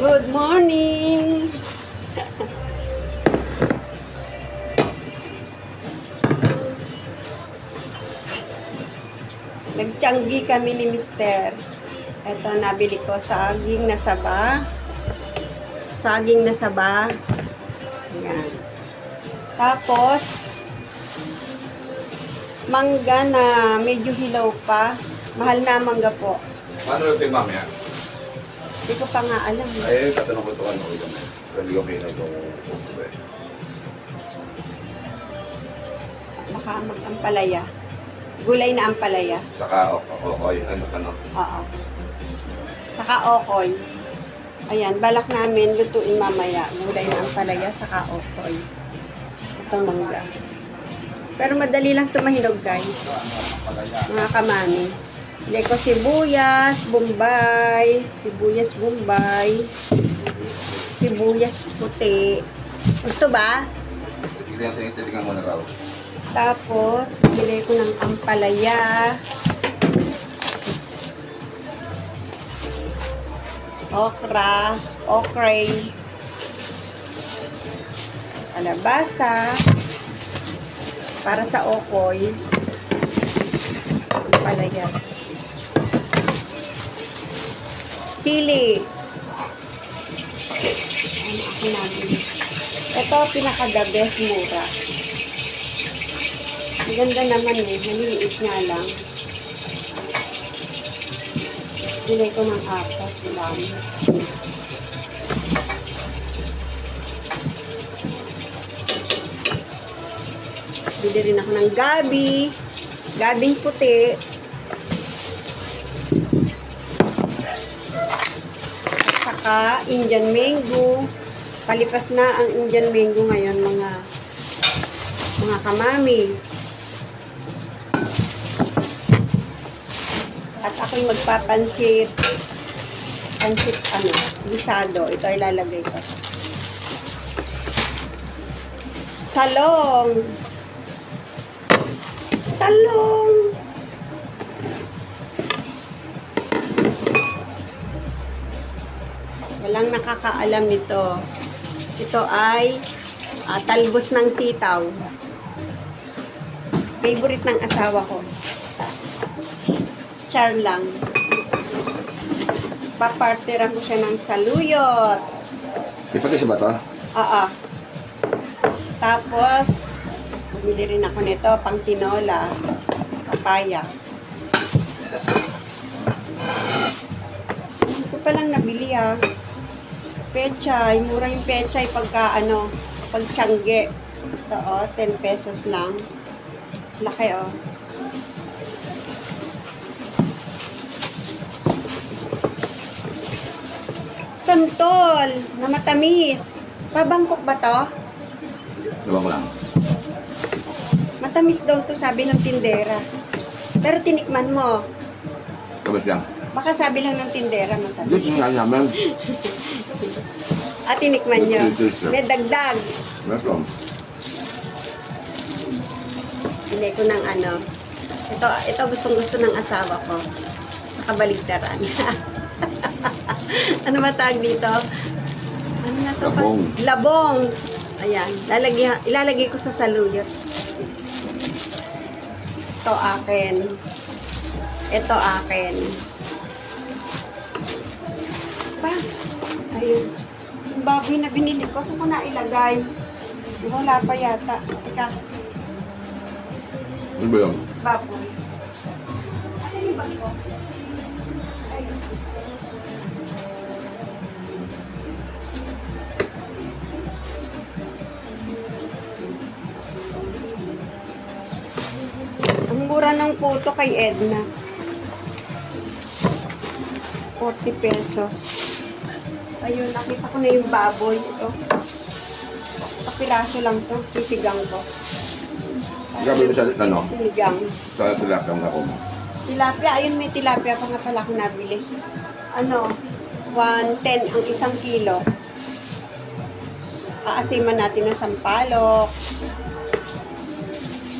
Good morning! Nagtiyanggi kami ni Mister. Ito, nabili ko saging na saba. Saging na saba. Ayan. Tapos, mangga na medyo hilaw pa. Mahal na ang mangga po. Paano yung kay mamaya? Hindi ko pa nga alam. Ay, tatanong ko ito ano ko yun. Hindi ko puso eh. Baka mag-ampalaya. Gulay na ampalaya. Saka, okay, ano, ano. Oo. Saka okoy. Ayan, balak namin lutuin mamaya. Gulay na ampalaya, saka okoy. Ito mangga. Pero madali lang tumahinog guys. Mga kamami. Bili ko sibuyas, bombay, sibuyas bombay, sibuyas puti. Gusto ba? Tapos, bili ko ng ampalaya. Okra, okray. Kalabasa. Para sa okoy. Ampalaya. Namin? Ito, pinaka-the best mura. Ang ganda naman eh. Maliliit nga lang. Bili ko ng apat lang. Bili rin ako ng gabi. Gabing puti. At saka Indian mango. Palipas na ang Indian mango ngayon mga mga kamami. At ako'y magpapansit. Pansit ano, gisado. Ito ay lalagay ko. Talong. Talong. Walang nakakaalam nito. Ito ay ah, talbos ng sitaw. Favorite ng asawa ko. Char lang. Papartiran ko siya ng saluyot. Ipati ba to? Oo. Tapos, bumili rin ako nito, pang tinola. Papaya. Ko palang nabili ah. Pechay. Mura yung pechay pagka ano, pag tiyangge. Ito oh, 10 pesos lang. Laki oh. Santol na matamis. Pabangkok ba to? Mo lang? Matamis daw to sabi ng tindera. Pero tinikman mo. Kabit lang. Baka sabi lang ng tindera matamis. Gusto nga namin. At tinikman nyo. May dagdag. Welcome. Hindi ko ng ano. Ito, ito gustong gusto ng asawa ko. Sa kabaligtaran. ano ba tawag dito? Ano na to? pa? Labong. Labong. Ayan. Lalagay, ilalagay ko sa saluyot. Ito akin. Ito akin. Pa. Ayun. Yung baboy na binili ko, saan ko na ilagay? Wala pa yata. Teka. Ano ba yun? Baboy. Ano yung bag ko? Ang mura ng puto kay Edna. 40 pesos. Ayun, nakita ko na yung baboy. Ito. Kapiraso lang to. Sisigang ko. Gabi mo sa ano? Sinigang. Sa tilapia ang ako mo. Tilapia, ayun may tilapia pa nga pala ako nabili. Ano, 110 ang isang kilo. Aasiman natin ng sampalok.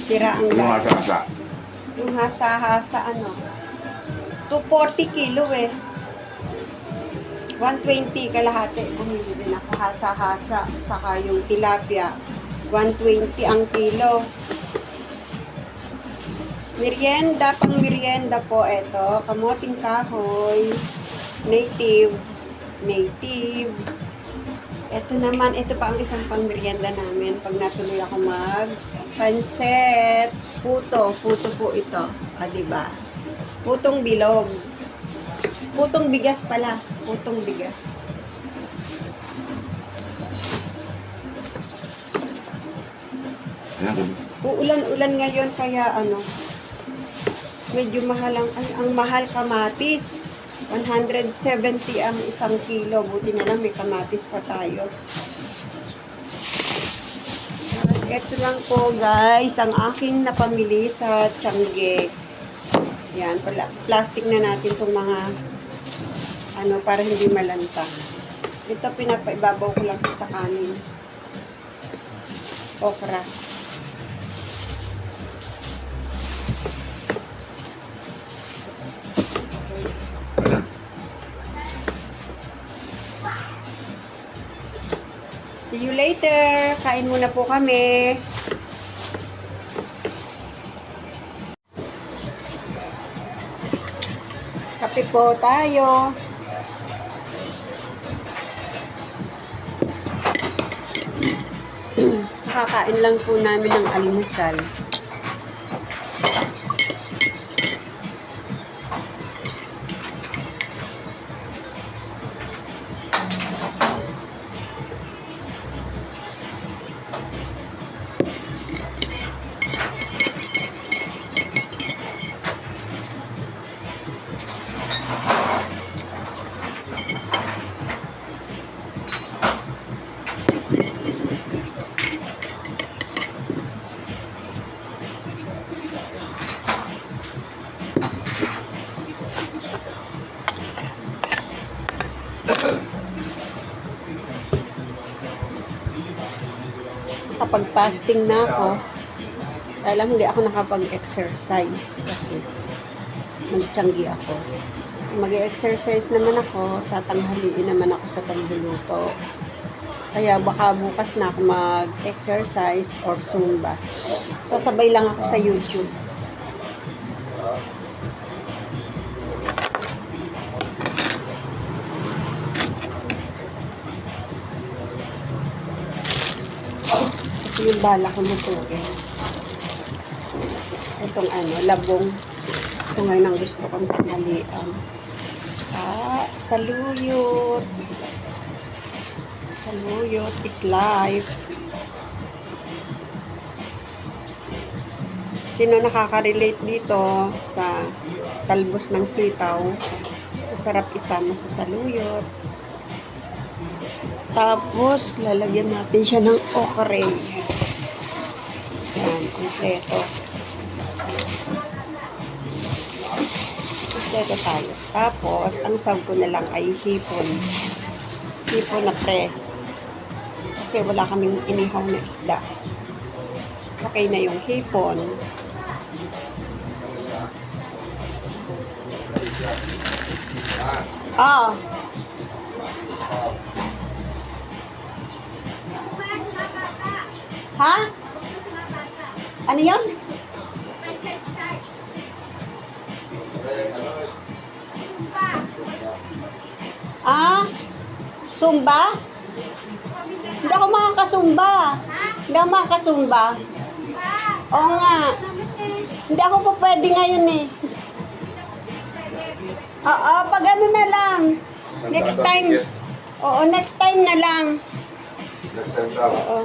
Sira ang Yung hasa-hasa. Yung hasa-hasa, ano, 240 kilo eh. 120 kalahati. Bumili din ako hasa-hasa. Saka yung tilapia. 120 ang kilo. Merienda, pang merienda po ito. Kamoting kahoy. Native. Native. Ito naman, ito pa ang isang pang merienda namin. Pag natuloy ako mag panset. Puto. Puto po ito. Ah, diba? Putong bilog. Putong bigas pala. Putong bigas. Uulan-ulan ngayon kaya ano, medyo mahal ang, ay, ang mahal kamatis. 170 ang isang kilo. Buti na lang may kamatis pa tayo. At ito lang po guys, ang aking napamili sa Tiangge. Yan, pala, plastic na natin itong mga ano, para hindi malanta. Ito pinapaibabaw ko lang po sa kanin. Okra. See you later. Kain muna po kami. Kape po tayo. Nakakain lang po namin ng almusal. Kapag fasting na ako, alam hindi ako nakapag-exercise kasi nagtiyanggi ako. Mag-exercise naman ako, tatanghaliin naman ako sa pagluluto. Kaya baka bukas na ako mag-exercise or Zumba. Sasabay lang ako sa YouTube. Yung bala ko lutuin. Itong ano, labong. Ito ngayon ang gusto kong tanghalian. Ah, saluyot. Saluyot is life. Sino nakaka-relate dito sa talbos ng sitaw? Masarap isama sa saluyot. Tapos, lalagyan natin siya ng okre. Yan, kompleto. Kompleto tayo. Tapos, ang sab ko na lang ay hipon. Hipon na press. Kasi wala kaming inihaw na isda. Okay na yung hipon. Ah, Ha? Ano yan? Ah? Zumba? Hindi ako makakasumba. Hindi ako makakasumba. Oo nga. Hindi ako po pwede ngayon eh. Oo, pag ano na lang. Next time. Oo, next time na lang. Next time daw. Oo.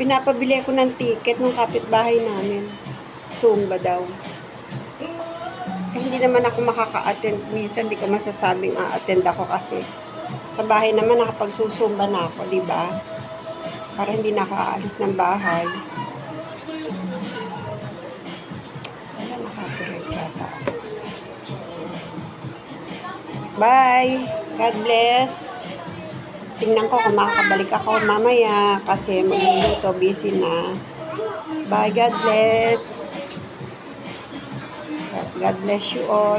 Pinapabili ako ng ticket ng kapitbahay namin. Zumba daw. Eh, hindi naman ako makaka-attend. Minsan hindi ko masasabing a-attend ako kasi sa bahay naman nakapagsusumba na ako, di ba? Para hindi nakaalis ng bahay. Wala, nakapirate yata. Bye! God bless! Tingnan ko kung makakabalik ako mamaya kasi magluluto, busy na. Bye, God bless! God bless. You all.